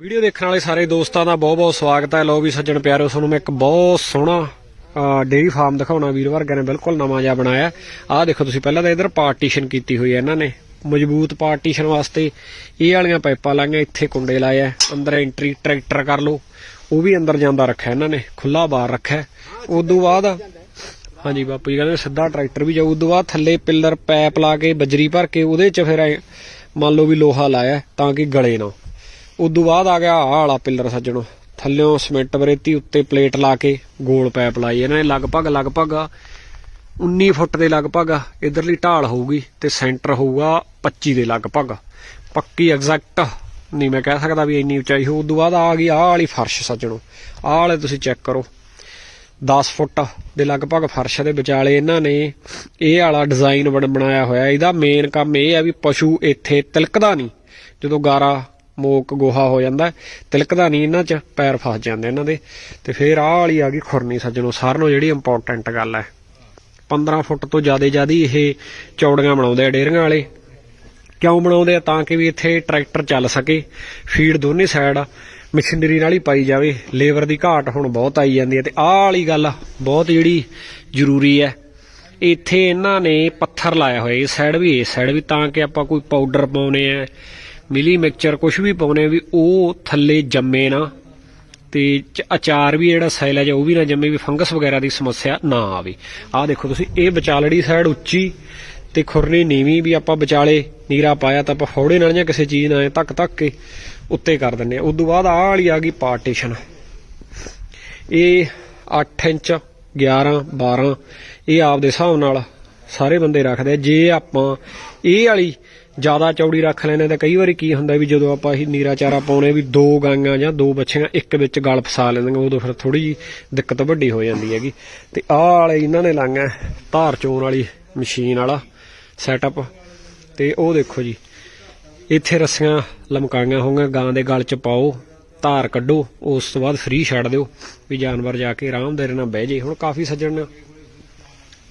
Video ਦੇਖਣ ਵਾਲੇ ਸਾਰੇ ਦੋਸਤਾਂ ਦਾ ਬਹੁਤ ਬਹੁਤ ਸਵਾਗਤ ਹੈ। ਲੋ ਵੀ ਸੱਜਣ ਪਿਆਰਿਓ ਤੁਹਾਨੂੰ ਮੈਂ ਇੱਕ ਬਹੁਤ ਸੋਹਣਾ ਡੇਰੀ ਫਾਰਮ ਦਿਖਾਉਣਾ ਵੀਰ ਵਰਗਿਆਂ ਨੇ ਬਿਲਕੁਲ ਨਵਾਂ ਜਿਹਾ ਬਣਾਇਆ। ਆਹ ਦੇਖੋ ਤੁਸੀਂ, ਪਹਿਲਾਂ ਤਾਂ ਇਧਰ ਪਾਰਟੀਸ਼ਨ ਕੀਤੀ ਹੋਈ ਹੈ ਇਹਨਾਂ ਨੇ। ਮਜ਼ਬੂਤ ਪਾਰਟੀਸ਼ਨ ਵਾਸਤੇ ਇਹ ਵਾਲੀਆਂ ਪਾਈਪਾਂ ਲਾਈਆਂ, ਇੱਥੇ ਕੁੰਡੇ ਲਾਏ ਆ। ਅੰਦਰ ਐਂਟਰੀ ਟਰੈਕਟਰ ਕਰ ਲਓ। ਉਹ ਵੀ ਅੰਦਰ ਜਾਂਦਾ ਰੱਖਿਆ ਇਹਨਾਂ ਨੇ ਖੁੱਲਾ ਬਾਰ ਰੱਖਿਆ। ਉਸ ਤੋਂ ਬਾਅਦ, ਹਾਂਜੀ ਬਾਪੂ ਜੀ ਕਹਿੰਦੇ ਸਿੱਧਾ ਟਰੈਕਟਰ ਵੀ ਜਾਊ। ਉਦੋਂ ਬਾਅਦ ਥੱਲੇ ਪਿੱਲਰ ਪੈਪ ਲਾ ਕੇ, ਬਜਰੀ ਭਰ ਕੇ, ਉਹਦੇ ਚ ਫਿਰ ਮੰਨ ਲਓ ਵੀ ਲੋਹਾ ਲਾਇਆ ਤਾਂ ਕਿ ਗਲੇ ਨਾ ਉਦੋਂ ਬਾਅਦ ਆ ਗਿਆ ਆਹ ਵਾਲਾ ਪਿੱਲਰ ਸੱਜਣੋ। ਥੱਲਿਓਂ ਸਿਮੈਂਟ ਬਰੇਤੀ ਉੱਤੇ ਪਲੇਟ ਲਾ ਕੇ ਗੋਲ ਪਾਈਪ ਲਾਈ। ਇਹਨਾਂ ਨੇ ਲਗਭਗ ਲਗਭਗ 19 ਫੁੱਟ ਦੇ ਲਗਭਗ ਇਧਰਲੀ ਢਾਲ ਹੋਊਗੀ ਤੇ ਸੈਂਟਰ ਹੋਊਗਾ 25 ਦੇ ਲਗਭਗ। ਪੱਕੀ ਐਗਜ਼ੈਕਟ ਨਹੀਂ ਮੈਂ ਕਹਿ ਸਕਦਾ ਵੀ ਇੰਨੀ ਉਚਾਈ ਹੋ ਉਦੋਂ ਬਾਅਦ ਆ ਗਈ ਆਹ ਵਾਲੀ ਫਰਸ਼ ਸੱਜਣੋ। ਆਹ ਵਾਲੇ ਤੁਸੀਂ ਚੈੱਕ ਕਰੋ। 10 ਫੁੱਟ ਦੇ ਲਗਭਗ ਫਰਸ਼ ਦੇ ਵਿਚਾਲੇ ਇਹਨਾਂ ਨੇ ਇਹ ਵਾਲਾ ਡਿਜ਼ਾਈਨ ਬਣ ਬਣਾਇਆ ਹੋਇਆ। ਇਹਦਾ ਮੇਨ ਕੰਮ ਇਹ ਹੈ ਵੀ ਪਸ਼ੂ ਇੱਥੇ ਤਿਲਕਦਾ ਨਹੀਂ। ਜਦੋਂ ਗਾਰਾ ਮੋਕ ਗੋਹਾ ਹੋ ਜਾਂਦਾ ਤਿਲਕਦਾ ਨਹੀਂ ਇਹਨਾਂ 'ਚ, ਪੈਰ ਫਸ ਜਾਂਦੇ ਇਹਨਾਂ ਦੇ। ਤੇ ਫਿਰ ਆਹ ਵਾਲੀ ਆ ਗਈ ਖੁਰਨੀ ਸੱਜਣੋ, ਸਾਰਿਆਂ ਨੂੰ ਜਿਹੜੀ ਇੰਪੋਰਟੈਂਟ ਗੱਲ ਹੈ। 15 ਫੁੱਟ ਤੋਂ ਜ਼ਿਆਦਾ ਜ਼ਿਆਦਾ ਇਹ ਚੌੜੀਆਂ ਬਣਾਉਂਦੇ ਆ ਡੇਰੀਆਂ ਵਾਲੇ। ਕਿਉਂ ਬਣਾਉਂਦੇ ਆ? ਤਾਂ ਕਿ ਵੀ ਇੱਥੇ ਟਰੈਕਟਰ ਚੱਲ ਸਕੇ, ਫੀਡ ਦੋਨੇ ਸਾਈਡ ਮਸ਼ੀਨਰੀ ਨਾਲ ਹੀ ਪਾਈ ਜਾਵੇ। ਲੇਬਰ ਦੀ ਘਾਟ ਹੁਣ ਬਹੁਤ ਆਈ ਜਾਂਦੀ ਹੈ ਤੇ ਆਹ ਵਾਲੀ ਗੱਲ ਬਹੁਤ ਜਿਹੜੀ ਜ਼ਰੂਰੀ ਹੈ। ਇੱਥੇ ਇਹਨਾਂ ਨੇ ਪੱਥਰ ਲਾਇਆ ਹੋਇਆ ਇਸ ਸਾਈਡ ਵੀ ਇਸ ਸਾਈਡ ਵੀ ਤਾਂ ਕਿ ਆਪਾਂ ਕੋਈ ਪਾਊਡਰ ਪਾਉਨੇ ਆ ਮਿਲੀ ਮਿਕਸਚਰ ਕੁਝ ਵੀ ਪਾਉਨੇ ਵੀ ਉਹ ਥੱਲੇ ਜੰਮੇ ਨਾ, ਤੇ ਅਚਾਰ ਵੀ ਜਿਹੜਾ ਸਾਈਲੇਜ ਉਹ ਵੀ ਨਾ ਜੰਮੇ ਵੀ ਫੰਗਸ ਵਗੈਰਾ ਦੀ ਸਮੱਸਿਆ ਨਾ ਆਵੇ। ਆਹ ਦੇਖੋ ਤੁਸੀਂ, ਇਹ ਵਿਚਾਲੜੀ ਸਾਈਡ ਉੱਚੀ ਤੇ ਖੁਰਨੀ ਨੀਵੀਂ ਵੀ ਆਪਾਂ ਵਿਚਾਲੇ ਨੀਰਾ ਪਾਇਆ ਤਾਂ ਆਪਾਂ ਫੌੜੇ ਨਾਲ ਜਾਂ ਕਿਸੇ ਚੀਜ਼ ਨਾਲ ਧੱਕ ਧੱਕ ਕੇ ਉੱਤੇ ਕਰ ਦਿੰਨੇ ਆ ਤੋਂ ਬਾਅਦ ਆਹ ਵਾਲੀ ਆ ਗਈ ਪਾਰਟੀਸ਼ਨ। ਇਹ 8 ਇੰਚ 11 12 ਇਹ ਆਪ ਦੇ ਹਿਸਾਬ ਨਾਲ ਸਾਰੇ ਬੰਦੇ ਰੱਖਦੇ ਜੇ ਆਪਾਂ ਇਹ ਵਾਲੀ ਜ਼ਿਆਦਾ ਚੌੜੀ ਰੱਖ ਲੈਨੇ ਤਾਂ ਕਈ ਵਾਰੀ ਕੀ ਹੁੰਦਾ ਵੀ ਜਦੋਂ ਆਪਾਂ ਇਹ ਨੀਰਾ ਚਾਰਾ ਪਾਉਣੇ ਵੀ ਦੋ ਗਾਂਆਂ ਜਾਂ ਦੋ ਬੱਚੀਆਂ ਇੱਕ ਵਿੱਚ ਗਲ ਫਸਾ ਲੈਂਦੀਆਂ, ਉਦੋਂ ਫਿਰ ਥੋੜੀ ਜੀ ਦਿੱਕਤ ਵੱਡੀ ਹੋ ਜਾਂਦੀ ਹੈਗੀ। ਤੇ ਆਹ ਵਾਲੇ ਇਹਨਾਂ ਨੇ ਲਾਈਆਂ ਧਾਰ ਚੋਣ ਵਾਲੀ ਮਸ਼ੀਨ ਵਾਲਾ ਸੈਟਅਪ ਤੇ ਉਹ ਦੇਖੋ ਜੀ, ਇੱਥੇ ਰੱਸੀਆਂ ਲਮਕਾਈਆਂ ਹੋਣਗੀਆਂ ਗਾਂ ਦੇ ਗਲ 'ਚ ਪਾਓ, ਧਾਰ ਕੱਢੋ, ਉਸ ਤੋਂ ਬਾਅਦ ਫ੍ਰੀ ਛੱਡ ਦਿਓ, ਵੀ ਜਾਨਵਰ ਜਾ ਕੇ ਆਰਾਮ ਦੇ ਨਾਲ ਬਹਿ ਜੇ। ਹੁਣ ਕਾਫੀ ਸੱਜਣ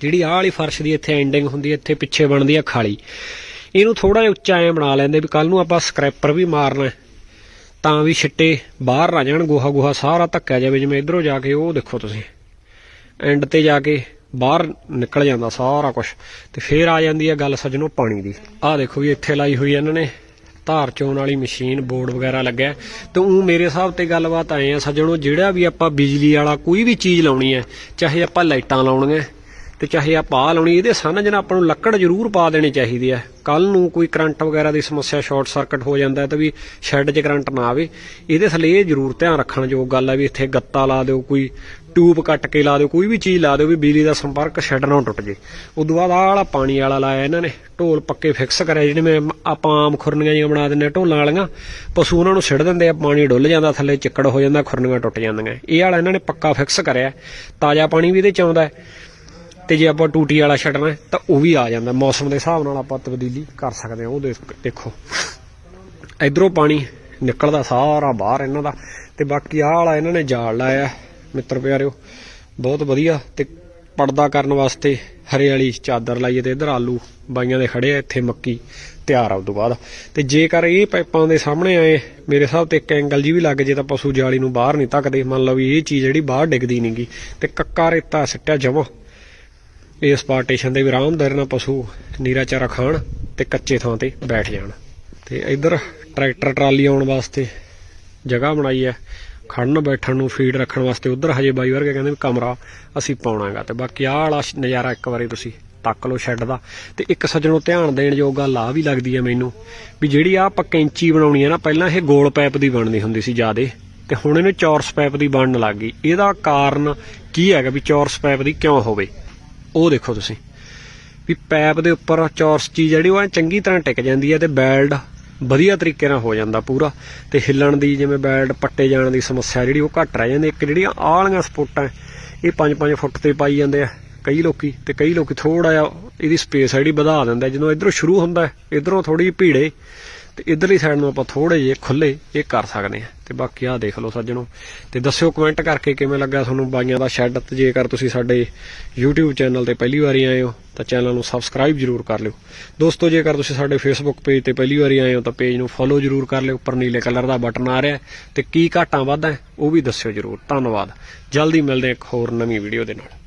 ਜਿਹੜੀ ਆਹ ਵਾਲੀ ਫਰਸ਼ ਦੀ ਇੱਥੇ ਐਂਡਿੰਗ ਹੁੰਦੀ ਹੈ, ਇੱਥੇ ਪਿੱਛੇ ਬਣਦੀ ਹੈ ਖਾਲੀ। ਇਹਨੂੰ ਥੋੜਾ ਜਿਹਾ ਉੱਚਾ ਐ ਬਣਾ ਲੈਂਦੇ ਵੀ ਕੱਲ ਨੂੰ ਆਪਾਂ ਸਕ੍ਰੈਪਰ ਵੀ ਮਾਰਨਾ ਤਾਂ ਵੀ ਛਿੱਟੇ ਬਾਹਰ ਨਾ ਜਾਣ, ਗੋਹਾ ਗੋਹਾ ਸਾਰਾ ਧੱਕਿਆ ਜਾਵੇ, ਜਿਵੇਂ ਇਧਰੋਂ ਜਾ ਕੇ ਉਹ ਦੇਖੋ ਤੁਸੀਂ। ਐਂਡ ਤੇ ਜਾ ਕੇ ਬਾਹਰ ਨਿਕਲ ਜਾਂਦਾ ਸਾਰਾ ਕੁਝ ਤੇ ਫੇਰ ਆ ਜਾਂਦੀ ਹੈ ਗੱਲ ਸੱਜਣੋ ਪਾਣੀ ਦੀ। ਆਹ ਦੇਖੋ ਵੀ ਇੱਥੇ ਲਾਈ ਹੋਈ ਇਹਨਾਂ ਨੇ। ਧਾਰ ਚੋਣ ਵਾਲੀ ਮਸ਼ੀਨ, ਬੋਰਡ ਵਗੈਰਾ ਲੱਗਿਆ। ਹੈ। ਤੇ ਉਹ ਮੇਰੇ ਹਿਸਾਬ ਤੇ ਗੱਲਬਾਤ ਆਏ ਆ ਸੱਜਣੋ, ਜਿਹੜਾ ਵੀ ਆਪਾਂ ਬਿਜਲੀ ਵਾਲਾ ਕੋਈ ਵੀ ਚੀਜ਼ ਲਾਉਣੀ ਹੈ, ਚਾਹੇ ਆਪਾਂ ਲਾਈਟਾਂ ਲਾਉਣੀਆਂ ਤੇ ਚਾਹੇ ਆਪਾਂ ਆਹ ਲਾਉਣੀ, ਇਹਦੇ ਸਾਹਮਣੇ ਜਨਾ ਆਪਾਂ ਨੂੰ ਲੱਕੜ ਜ਼ਰੂਰ ਪਾ ਦੇਣੀ ਚਾਹੀਦੀ ਹੈ। ਕੱਲ ਨੂੰ ਕੋਈ ਕਰੰਟ ਵਗੈਰਾ ਦੀ ਸਮੱਸਿਆ ਸ਼ਾਰਟ ਸਰਕਟ ਹੋ ਜਾਂਦਾ ਤਾਂ ਵੀ ਸ਼ੈੱਡ 'ਚ ਕਰੰਟ ਨਾ ਆਵੇ। ਇਹਦੇ ਥੱਲੇ ਇਹ ਜ਼ਰੂਰ ਧਿਆਨ ਰੱਖਣ ਯੋਗ ਗੱਲ ਹੈ ਵੀ ਇੱਥੇ ਗੱਤਾ ਲਾ ਦਿਓ, ਕੋਈ ਟਿਊਬ ਕੱਟ ਕੇ ਲਾ ਦਿਓ, ਕੋਈ ਵੀ ਚੀਜ਼ ਲਾ ਦਿਓ ਵੀ ਬਿਜਲੀ ਦਾ ਸੰਪਰਕ ਸ਼ੈੱਡ ਨਾ ਟੁੱਟ ਜੇ। ਉਦੋਂ ਬਾਅਦ ਆਹ ਵਾਲਾ ਪਾਣੀ ਵਾਲਾ ਲਾਇਆ ਇਹਨਾਂ ਨੇ, ਢੋਲ ਪੱਕੇ ਫਿਕਸ ਕਰਿਆ ਜਿਵੇਂ ਆਪਾਂ ਆਮ ਖੁਰਨੀਆਂ ਜਿਹੀਆਂ ਬਣਾ ਦਿੰਦੇ ਆ ਢੋਲਾਂ ਵਾਲੀਆਂ। ਪਸ਼ੂ ਉਹਨਾਂ ਨੂੰ ਸਿੱਟ ਦਿੰਦੇ ਆ, ਪਾਣੀ ਡੁੱਲ ਜਾਂਦਾ, ਥੱਲੇ ਚਿੱਕੜ ਹੋ ਜਾਂਦਾ, ਖੁਰਨੀਆਂ ਟੁੱਟ ਜਾਂਦੀਆਂ। ਇਹ ਵਾਲਾ ਇਹਨਾਂ ਨੇ ਪੱਕਾ ਫਿਕਸ ਕਰਿਆ। ਤਾਜ਼ਾ ਪਾਣੀ ਵੀ ਇਹਦੇ ਚ ਆਉਂਦਾ ਤੇ ਜੇ ਆਪਾਂ ਟੂਟੀ ਵਾਲਾ ਛੱਡਣਾ, ਤਾਂ ਉਹ ਵੀ ਆ ਜਾਂਦਾ। ਮੌਸਮ ਦੇ ਹਿਸਾਬ ਨਾਲ ਆਪਾਂ ਤਬਦੀਲੀ ਕਰ ਸਕਦੇ ਹਾਂ। ਉਹ ਦੇਖੋ ਇਧਰੋਂ ਪਾਣੀ ਨਿਕਲਦਾ ਸਾਰਾ ਬਾਹਰ ਇਹਨਾਂ ਦਾ। ਤੇ ਬਾਕੀ ਆਹ ਵਾਲਾ ਇਹਨਾਂ ਨੇ ਜਾਲ ਲਾਇਆ ਮਿੱਤਰ ਪਿਆਰਿਓ। ਬਹੁਤ ਵਧੀਆ ਤੇ ਪਰਦਾ ਕਰਨ ਵਾਸਤੇ ਹਰੇ ਵਾਲੀ ਚਾਦਰ ਲਾਈਏ ਹੈ ਤੇ ਇਧਰ ਆਲੂ ਬਾਈਆਂ ਦੇ ਖੜੇ ਆ, ਇੱਥੇ ਮੱਕੀ ਤਿਆਰ ਆ ਉਦੋਂ ਬਾਅਦ। ਤੇ ਜੇਕਰ ਇਹ ਪਾਈਪਾਂ ਦੇ ਸਾਹਮਣੇ ਆਏ, ਮੇਰੇ ਹਿਸਾਬ ਤੇ ਇੱਕ ਐਂਗਲ ਜੀ ਵੀ ਲੱਗ ਜੇ ਤਾਂ ਪਸ਼ੂ ਜਾਲੀ ਨੂੰ ਬਾਹਰ ਨਹੀਂ ਧੱਕਦੇ। ਮੰਨ ਲਓ ਵੀ ਇਹ ਚੀਜ਼ ਜਿਹੜੀ ਬਾਹਰ ਡਿੱਗਦੀ ਨਹੀਂਗੀ ਤੇ ਕੱਕਾ ਰੇਤਾ ਸਿੱਟਿਆ ਜਮਾ। ਇਸ ਪਾਰਟੀਸ਼ਨ ਦੇ ਵੀ ਆਰਾਮਦਾਰੀ ਨਾਲ ਪਸ਼ੂ ਨੀਰਾ ਚਾਰਾ ਖਾਣ ਤੇ ਕੱਚੇ ਥਾਂ ਤੇ ਬੈਠ ਜਾਣ। ਤੇ ਇੱਧਰ ਟਰੈਕਟਰ, ਟਰਾਲੀ ਆਉਣ ਵਾਸਤੇ ਜਗ੍ਹਾ ਬਣਾਈ ਹੈ। ਖੜਨ ਬੈਠਣ ਨੂੰ ਫੀਡ ਰੱਖਣ ਵਾਸਤੇ ਉਧਰ ਹਜੇ ਬਾਈ ਵਰਗੇ ਕਹਿੰਦੇ ਵੀ ਕਮਰਾ ਅਸੀਂ ਪਾਉਣਾਗਾ ਤੇ ਬਾਕੀ ਆਹ ਵਾਲਾ ਨਜ਼ਾਰਾ ਇੱਕ ਵਾਰੀ ਤੁਸੀਂ ਤੱਕ ਲਓ ਸ਼ੈੱਡ ਦਾ। ਤੇ ਇੱਕ ਸੱਜਣੋਂ ਧਿਆਨ ਦੇਣ ਯੋਗ ਗੱਲ ਆ ਵੀ ਲੱਗਦੀ ਹੈ ਮੈਨੂੰ ਵੀ ਜਿਹੜੀ ਆ ਆਪਾਂ ਕੈਂਚੀ ਬਣਾਉਣੀ ਹੈ ਨਾ, ਪਹਿਲਾਂ ਇਹ ਗੋਲ ਪਾਈਪ ਦੀ ਬਣਦੀ ਹੁੰਦੀ ਸੀ ਜਿਆਦੇ ਤੇ ਹੁਣ ਇਹਨੂੰ ਚੌਰਸ ਪਾਈਪ ਦੀ ਬਣਨ ਲੱਗ ਗਈ। ਇਹਦਾ ਕਾਰਨ ਕੀ ਹੈਗਾ ਵੀ ਚੌਰਸ ਪਾਈਪ ਦੀ ਕਿਉਂ ਹੋਵੇ? ਉਹ ਦੇਖੋ ਤੁਸੀਂ। ਵੀ ਪੈਪ ਦੇ ਉੱਪਰ ਚੌਰਸ ਚੀਜ਼ ਜਿਹੜੀ ਉਹ ਚੰਗੀ ਤਰ੍ਹਾਂ ਟਿਕ ਜਾਂਦੀ ਹੈ ਤੇ ਬੈਲਡ ਵਧੀਆ ਤਰੀਕੇ ਨਾਲ ਹੋ ਜਾਂਦਾ ਪੂਰਾ। ਤੇ ਹਿੱਲਣ ਦੀ ਜਿਵੇਂ ਬੈਲਡ ਪੱਟੇ ਜਾਣ ਦੀ ਸਮੱਸਿਆ ਜਿਹੜੀ ਉਹ ਘੱਟ ਰਹਿ ਜਾਂਦੀ ਇੱਕ ਜਿਹੜੀਆਂ ਆਲ਼ੀਆਂ ਸਪੋਟਾਂ ਇਹ 5-5 ਫੁੱਟ ਤੇ ਪਾਈ ਜਾਂਦੇ ਆ ਕਈ ਲੋਕੀ। ਤੇ ਕਈ ਲੋਕੀ ਥੋੜਾ ਜਿਹਾ ਇਹਦੀ ਸਪੇਸ ਆ ਜਿਹੜੀ ਵਧਾ ਦਿੰਦਾ। ਜਦੋਂ ਇਧਰੋਂ ਸ਼ੁਰੂ ਹੁੰਦਾ, ਇਧਰੋਂ ਥੋੜੀ ਭੀੜੇ ਤੇ ਇਧਰਲੀ ਸਾਈਡ ਨੂੰ ਆਪਾਂ ਥੋੜੇ ਜਿਹੇ ਖੁੱਲੇ ਇਹ ਕਰ ਸਕਦੇ ਹਾਂ। ਤੇ ਬਾਕੀ ਆਹ ਦੇਖ ਲਓ ਸੱਜਣੋ। ਤੇ ਦੱਸਿਓ ਕਮੈਂਟ ਕਰਕੇ ਕਿਵੇਂ ਲੱਗਾ ਤੁਹਾਨੂੰ ਬਾਈਆਂ ਦਾ ਸ਼ੈੱਡ ਤੇ ਜੇਕਰ ਤੁਸੀਂ ਸਾਡੇ YouTube ਚੈਨਲ ਤੇ ਪਹਿਲੀ ਵਾਰੀ ਆਏ ਹੋ, ਤਾਂ ਚੈਨਲ ਨੂੰ ਸਬਸਕ੍ਰਾਈਬ ਜਰੂਰ ਕਰ ਲਿਓ। ਦੋਸਤੋ, ਜੇਕਰ ਤੁਸੀਂ ਸਾਡੇ Facebook ਪੇਜ ਤੇ ਪਹਿਲੀ ਵਾਰੀ ਆਏ ਹੋ, ਤਾਂ ਪੇਜ ਨੂੰ ਫੋਲੋ ਜਰੂਰ ਕਰ ਲਿਓ। ਉੱਪਰ ਨੀਲੇ ਕਲਰ ਦਾ ਬਟਨ ਆ ਰਿਹਾ ਹੈ। ਤੇ ਕੀ ਘਾਟਾਂ ਵਾਧਾ ਉਹ ਵੀ ਦੱਸਿਓ ਜਰੂਰ। ਧੰਨਵਾਦ। ਜਲਦੀ ਮਿਲਦੇ ਇੱਕ ਹੋਰ ਨਵੀਂ ਵੀਡੀਓ ਦੇ ਨਾਲ।